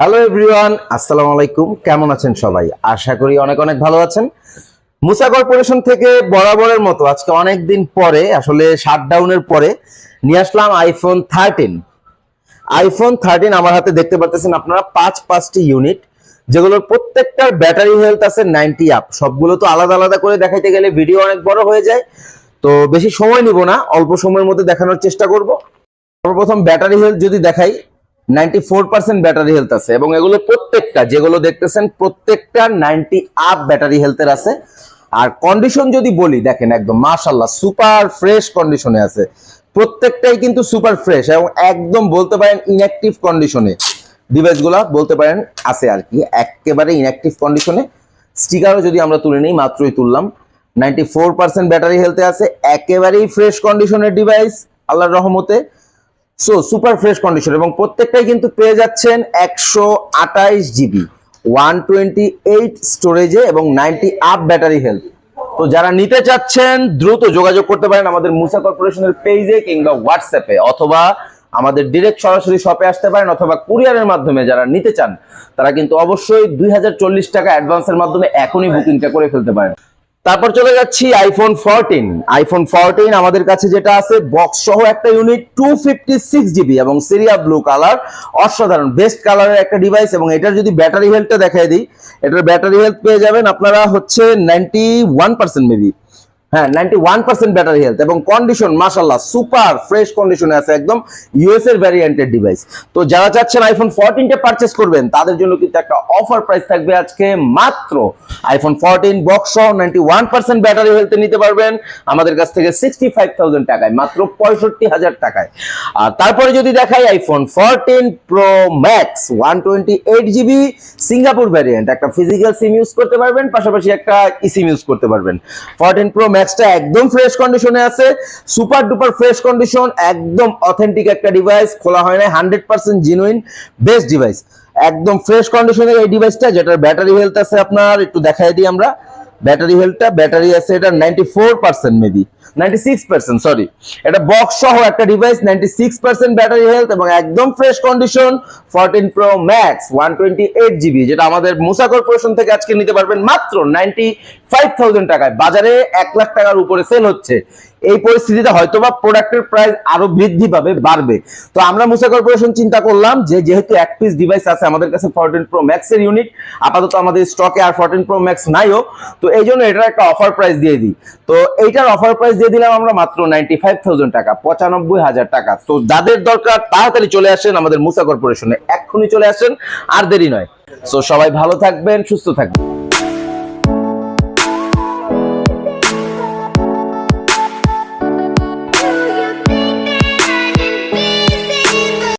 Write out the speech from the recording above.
Hello everyone আসসালামু আলাইকুম। কেমন আছেন সবাই? আশা করি অনেক অনেক ভালো আছেন। মুসা কর্পোরেশন থেকে বরাবরের মতো আজকে অনেক দিন পরে, আসলে শাটডাউনের পরে, নিয়ে আসলাম আইফোন থার্টিন আইফোন থার্টিন আমার হাতে দেখতে পাচ্ছেন আপনারা, পাঁচ পাঁচটি ইউনিট যেগুলোর প্রত্যেকটার ব্যাটারি হেলথ আছে নাইনটি আপ সবগুলো তো আলাদা আলাদা করে দেখাইতে গেলে ভিডিও অনেক বড় হয়ে যায়। তো বেশি সময় নিব না, অল্প সময়ের মধ্যে দেখানোর চেষ্টা করব। সর্বপ্রথম ব্যাটারি হেলথ যদি দেখাই আর কন্ডিশন বলতে পারেন আছে আর কি, একেবারে কন্ডিশনে যদি আমরা তুলে নিই, মাত্রই তুললাম। ফোর পার্সেন্ট ব্যাটারি হেলথে আছে, একেবারেই ফ্রেশ কন্ডিশনের ডিভাইস আল্লাহর রহমতে। সো সুপার ফ্রেশ কন্ডিশন এবং প্রত্যেকটাই কিন্তু পেয়ে যাচ্ছেন একশো আঠাইশ জিবি ওয়ান টোয়েন্টি এইট স্টোরেজে এবং নাইনটি আপ ব্যাটারি হেলথ তো যারা নিতে চাচ্ছেন, দ্রুত যোগাযোগ করতে পারেন আমাদের মুসা কর্পোরেশনের পেজে কিংবা হোয়াটসঅ্যাপে অথবা আমাদের ডিরেক্ট সরাসরি শপে আসতে পারেন অথবা কুরিয়ারের মাধ্যমে যারা নিতে চান, তারা কিন্তু অবশ্যই দুই হাজার চল্লিশ টাকা অ্যাডভান্সের মাধ্যমে এখনই বুকিংটা করে ফেলতে পারেন। তারপর চলে যাচ্ছি আইফোন ফোরটিন আইফোন ফোরটিন আমাদের কাছে যেটা আছে বক্স সহ একটা unit two fifty six GB এবং সিরিয়া ব্লু কালার অসাধারণ বেস্ট কালারের একটা ডিভাইস এবং এটার যদি ব্যাটারি হেলথটা দেখাই দিই, এটার ব্যাটারি হেলথ পেয়ে যাবেন আপনারা হচ্ছে নাইনটি ওয়ান পার্সেন্ট মেবি হ্যাঁ ninety one percent battery health এবং কন্ডিশন মাসাল্লাহ সুপার ফ্রেশ কন্ডিশনে আছে একদম ইউএস এর ভ্যারিয়েন্টের ডিভাইস তো যারা চাচ্ছেন আইফোন ফোরটিনটা পারচেস করবেন, তাদের জন্য কিন্তু একটা অফার প্রাইস থাকবে আজকে মাত্র। আইফোন ফোরটিন বক্স সহ নাইনটি ওয়ান পার্সেন্ট ব্যাটারি হেলথে নিতে পারবেন। আমাদের কাছ থেকে সিক্সটি ফাইভ থাউজেন্ড টাকায়, মাত্র পঁয়ষট্টি হাজার টাকায়। আর তারপরে যদি দেখাই iPhone fourteen pro max one twenty eight GB Singapore variant একটা ফিজিক্যাল সিম ইউজ করতে পারবেন, পাশাপাশি একটা ইসিম ইউজ করতে পারবেন। ফোরটিন প্রো ম্যাক্সটা একদম ফ্রেশ কন্ডিশনে আছে। সুপার ডুপার ফ্রেশ কন্ডিশন একদম অথেন্টিক একটা ডিভাইস খোলা হয় না hundred percent genuine best device একদম ফ্রেশ কন্ডিশনের এই ডিভাইসটা যেটার ব্যাটারি হেলথ আছে আপনার, একটু দেখাই দিই আমরা। ব্যাটারি হেলথটা, ব্যাটারি আছে এটা ninety four percent maybe ninety six percent sorry এটা বক্স সহ একটা device ninety six percent battery health এবং একদম fresh condition fourteen pro max one twenty eight GB যেটা আমাদের মুসা কর্পোরেশন থেকে আজকে নিতে পারবেন মাত্র নাইনটি ফাইভ থাউজেন্ড টাকায়। বাজারে এক লাখ টাকার উপরে সেল হচ্ছে। এই পরিস্থিতিতে হয়তো হয়তোবা প্রোডাক্টের প্রাইস আরও বৃদ্ধি পাবে, বাড়বে। তো আমরা মুসা কর্পোরেশন চিন্তা করলাম যে যেহেতু এক পিস ডিভাইস আছে আমাদের কাছে ফোরটিন প্রো ম্যাক্স এর ইউনিট আপাতত আমাদের স্টকে আর ফোরটিন প্রো ম্যাক্স নাইও। তো এই জন্য এটার একটা অফার প্রাইস দিয়ে দিই। তো এইটার অফার প্রাইস দিয়ে দিলাম আমরা মাত্র নাইনটি ফাইভ থাউজেন্ড টাকা, পঁচানব্বই হাজার টাকা। তো যাদের দরকার তাড়াতাড়ি চলে আসেন আমাদের মুসা কর্পোরেশনে এক্ষুনি চলে আসেন, আর দেরি নয়। তো সবাই ভালো থাকবেন, সুস্থ থাকবেন।